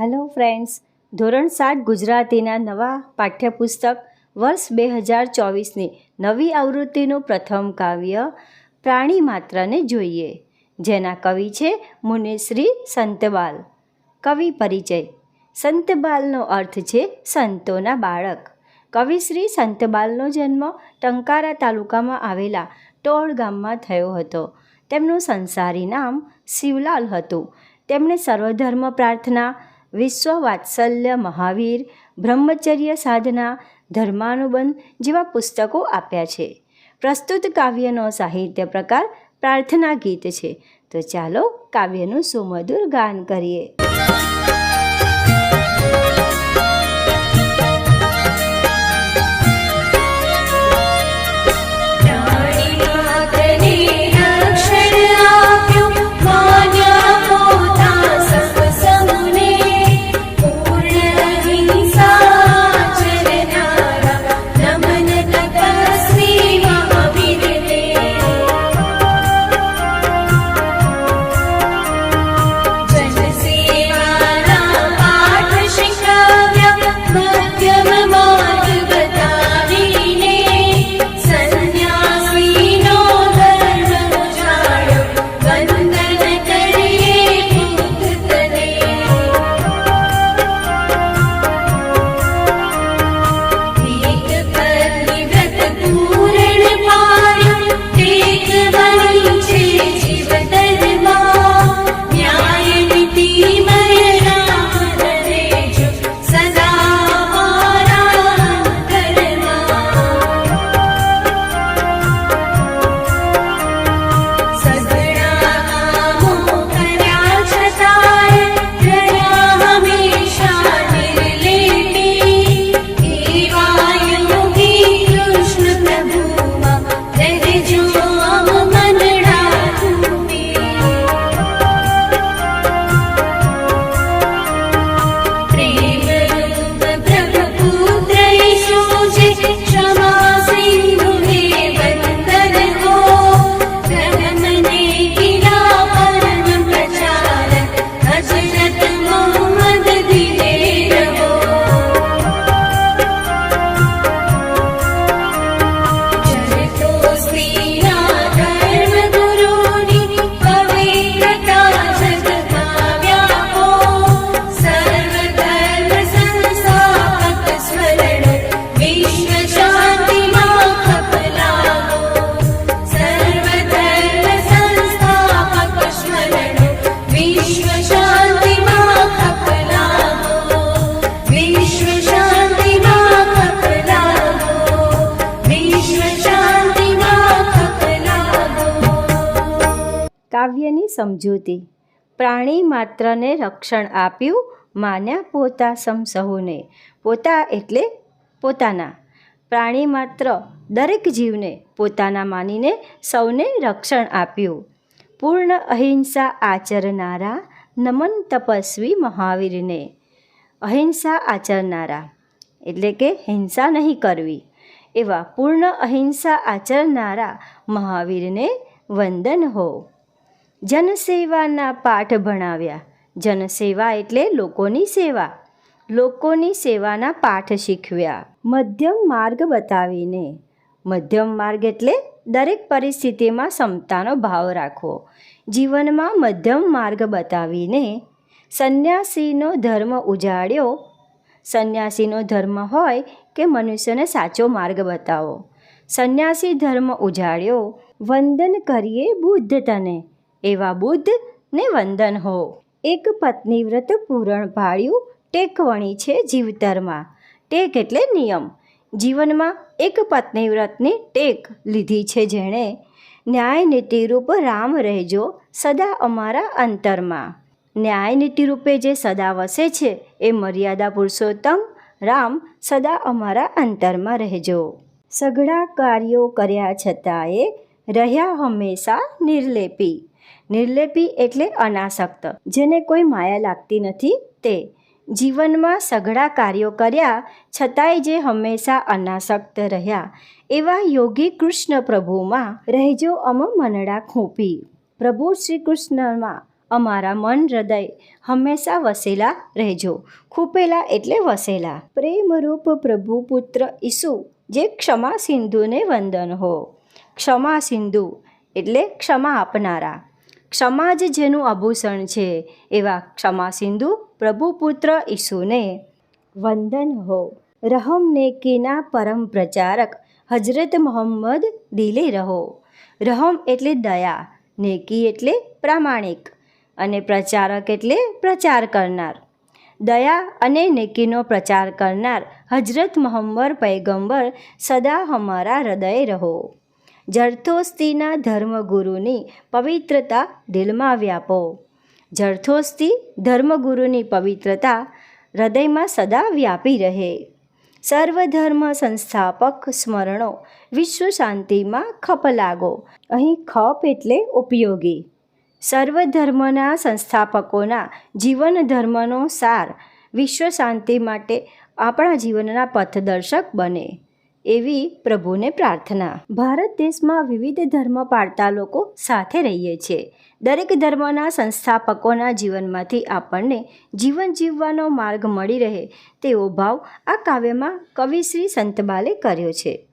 Hello friends ધોરણ સાત ગુજરાતીના નવા પાઠ્યપુસ્તક વર્ષ બે હજાર ચોવીસની નવી આવૃત્તિનું પ્રથમ કાવ્ય પ્રાણી માત્રને જોઈએ. જેના કવિ છે મુનિશ્રી સંતબાલ. કવિ પરિચય. સંતબાલનો અર્થ છે સંતોના બાળક. કવિશ્રી સંતબાલનો જન્મ ટંકારા તાલુકામાં આવેલા ટોળ ગામમાં થયો હતો. તેમનું સંસારી નામ શિવલાલ હતું. તેમણે સર્વધર્મ પ્રાર્થના વિશ્વ વાત્સલ્ય મહાવીર બ્રહ્મચર્ય સાધના ધર્માનુબંધ જેવા પુસ્તકો આપ્યા છે. પ્રસ્તુત કાવ્યનો સાહિત્ય પ્રકાર પ્રાર્થના ગીત છે. તો ચાલો કાવ્યનું સુમધુર ગાન કરીએ. સમજૂતી. પ્રાણી માત્રને રક્ષણ આપ્યું માન્યા પોતા સમ સહુને પોતા એટલે પોતાના. પ્રાણી માત્ર દરેક જીવને પોતાના માનીને સૌને રક્ષણ આપ્યું. પૂર્ણ અહિંસા આચરનારા નમન તપસ્વી મહાવીરને. અહિંસા આચરનારા એટલે કે હિંસા નહીં કરવી. એવા પૂર્ણ અહિંસા આચરનારા મહાવીરને વંદન હો. જનસેવાના પાઠ ભણાવ્યા. જનસેવા એટલે લોકોની સેવા. લોકોની સેવાના પાઠ શીખવ્યા. મધ્યમ માર્ગ બતાવીને. મધ્યમ માર્ગ એટલે દરેક પરિસ્થિતિમાં ક્ષમતાનો ભાવ રાખવો. જીવનમાં મધ્યમ માર્ગ બતાવીને સંન્યાસીનો ધર્મ ઉજાડ્યો સંન્યાસીનો ધર્મ હોય કે મનુષ્યને સાચો માર્ગ બતાવો. સંન્યાસી ધર્મ ઉજાડ્યો વંદન કરીએ બુદ્ધ તને. એવા બુદ્ધ ને વંદન હો. એક પત્ની વ્રત પૂરણ ભાળ્યું ટેકવણી છે જીવતરમાં ટેક એટલે નિયમ. જીવનમાં એક પત્ની વ્રતની ટેક લીધી છે જેણે. ન્યાય નીતિરૂપ રામ રહેજો સદા અમારા અંતરમાં. ન્યાય નીતિરૂપે જે સદા વસે છે એ મર્યાદા પુરુષોત્તમ, રામ સદા અમારા અંતરમાં રહેજો. સઘળા કાર્યો કર્યા છતાંય રહ્યા હંમેશા નિર્લેપી. નિર્લેપી એટલે અનાસક્ત, જેને કોઈ માયા લાગતી નથી. તે જીવનમાં સઘળા કાર્યો કર્યા છતાંય જે હંમેશા અનાસક્ત રહ્યા, એવા યોગી કૃષ્ણ પ્રભુમાં રહેજો અમ મનડા ખૂંપી. પ્રભુ શ્રી કૃષ્ણમાં અમારા મન હૃદય હંમેશા વસેલા રહેજો, ખૂપેલા એટલે વસેલા. પ્રેમરૂપ પ્રભુ પુત્ર ઈસુ, જે ક્ષમા સિંધુને વંદન હો. ક્ષમા સિંધુ એટલે ક્ષમા આપનારા. ક્ષમા જ જેનું આભૂષણ છે, એવા ક્ષમા સિંધુ પ્રભુપુત્ર ઈસુને. વંદન હો. રહમ નેકીના પરમ પ્રચારક? હજરત મોહમ્મદ દિલે રહો. રહમ એટલે દયા, નેકી એટલે પ્રામાણિક, અને પ્રચારક એટલે પ્રચાર કરનાર. દયા અને નેકીનો પ્રચાર કરનાર હજરત મોહમ્મદ પૈગંબર સદા હમારા હૃદય રહો. જરથોસ્તીના ધર્મગુરુની પવિત્રતા દિલમાં વ્યાપો. જરથોસ્તી ધર્મગુરુની પવિત્રતા હૃદયમાં સદા વ્યાપી રહે. સર્વધર્મ સંસ્થાપક સ્મરણો વિશ્વ શાંતિમાં ખપ લાગો. અહીં ખપ એટલે ઉપયોગી. સર્વધર્મના સંસ્થાપકોના જીવન ધર્મનો સાર વિશ્વ શાંતિ માટે આપણા જીવનના પથદર્શક બને. એવી પ્રભુને પ્રાર્થના. ભારત દેશમાં વિવિધ ધર્મ પાળતા લોકો સાથે રહીએ છીએ. દરેક ધર્મના સંસ્થાપકોના જીવનમાંથી આપણને જીવન જીવવાનો માર્ગ મળી રહે તેવો ભાવ આ કાવ્યમાં કવિશ્રી સંતબાલે કર્યો છે.